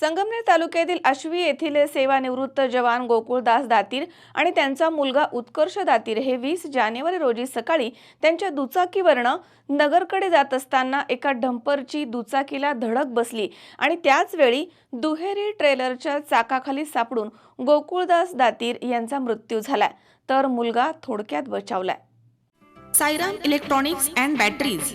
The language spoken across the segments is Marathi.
संगमनेर तालुक्यातील आश्वी येथील सेवानिवृत्त जवान गोकुळदास दातीर आणि त्यांचा मुलगा उत्कर्ष दातीर हे वीस जानेवारी रोजी सकाळी त्यांच्या दुचाकीवरनं नगरकडे जात असताना एका डंपरची दुचाकीला धडक बसली आणि त्याच वेळी दुहेरी ट्रेलरच्या चाकाखाली सापडून गोकुळदास दातीर यांचा मृत्यू झालाय. तर मुलगा थोडक्यात बचावलाय. Sairam electronics and batteries.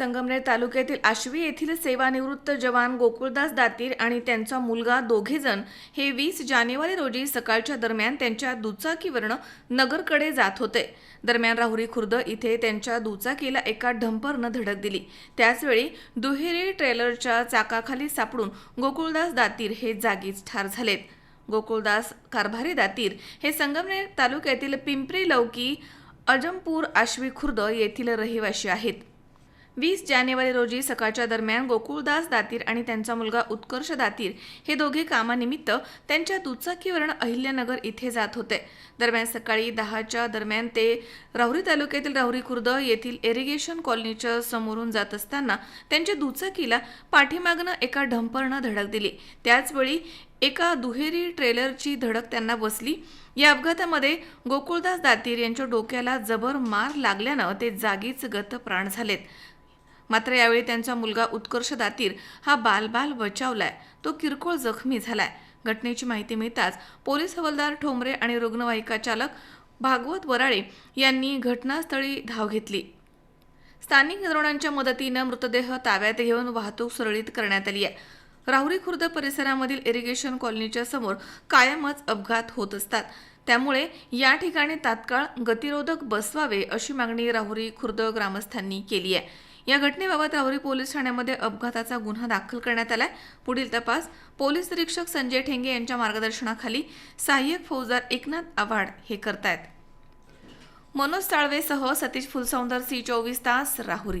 Sangamner तालुक्यातील आश्वी येथील सेवानिवृत्त जवान गोकुळदास दातीर आणि त्यांचा मुलगा दोघेजण हे वीस जानेवारी रोजी सकाळच्या दरम्यान त्यांच्या दुचाकीवरनं नगरकडे जात होते. दरम्यान राहुरी खुर्द इथे त्यांच्या दुचाकीला एका ढंपरनं धडक दिली. त्याचवेळी दुहेरी ट्रेलरच्या चाकाखाली सापडून गोकुळदास दातीर हे जागीच ठार झालेत. गोकुळदास कारभारी दातीर हे संगमनेर तालुक्यातील पिंपरी लौकी अजमपूर आश्वी खुर्द येथील रहिवासी आहेत. वीस जानेवारी रोजी सकाळच्या दरम्यान गोकुळदास दातीर आणि त्यांचा मुलगा उत्कर्ष दातीर हे दोघे कामानिमित्त त्यांच्या दुचाकीवरून अहिल्यानगर इथे जात होते. दरम्यान सकाळी दहाच्या दरम्यान ते राहुरी तालुक्यातील राहुरी खुर्द येथील इरिगेशन कॉलनीच्या समोरून जात असताना त्यांच्या दुचाकीला पाठीमागनं एका ढंपरनं धडक दिली. त्याचवेळी एका दुहेरी ट्रेलरची धडक त्यांना बसली. या अपघातामध्ये गोकुळदास दातीर यांच्या डोक्याला जबर मार लागल्यानं ते जागीच गत प्राण झालेत. मात्र यावेळी त्यांचा मुलगा उत्कर्ष दातीर हा बालबाल बचावलाय. तो किरकोळ जखमी झालाय. घटनेची माहिती मिळताच पोलीस हवालदार ठोंबरे आणि रुग्णवाहिका चालक भागवत वराळे यांनी घटनास्थळी धाव घेतली. स्थानिक यंत्रणांच्या मदतीनं मृतदेह ताब्यात घेऊन वाहतूक सुरळीत करण्यात आली आहे. राहुरी खुर्द परिसरामधील इरिगेशन कॉलनीच्या समोर कायमच अपघात होत असतात. त्यामुळे या ठिकाणी तात्काळ गतिरोधक बसवावे अशी मागणी राहुरी खुर्द ग्रामस्थांनी केली आहे. या घटनेबाबत राहुरी पोलीस ठाण्यामध्ये अपघाताचा गुन्हा दाखल करण्यात आलाय. पुढील तपास पोलीस निरीक्षक संजय ठेंगे यांच्या मार्गदर्शनाखाली सहाय्यक फौजदार एकनाथ आव्हाड हे करतायत. मनोज साळवेसह सतीश फुलसौंदर सी चोवीस तास राहुरी.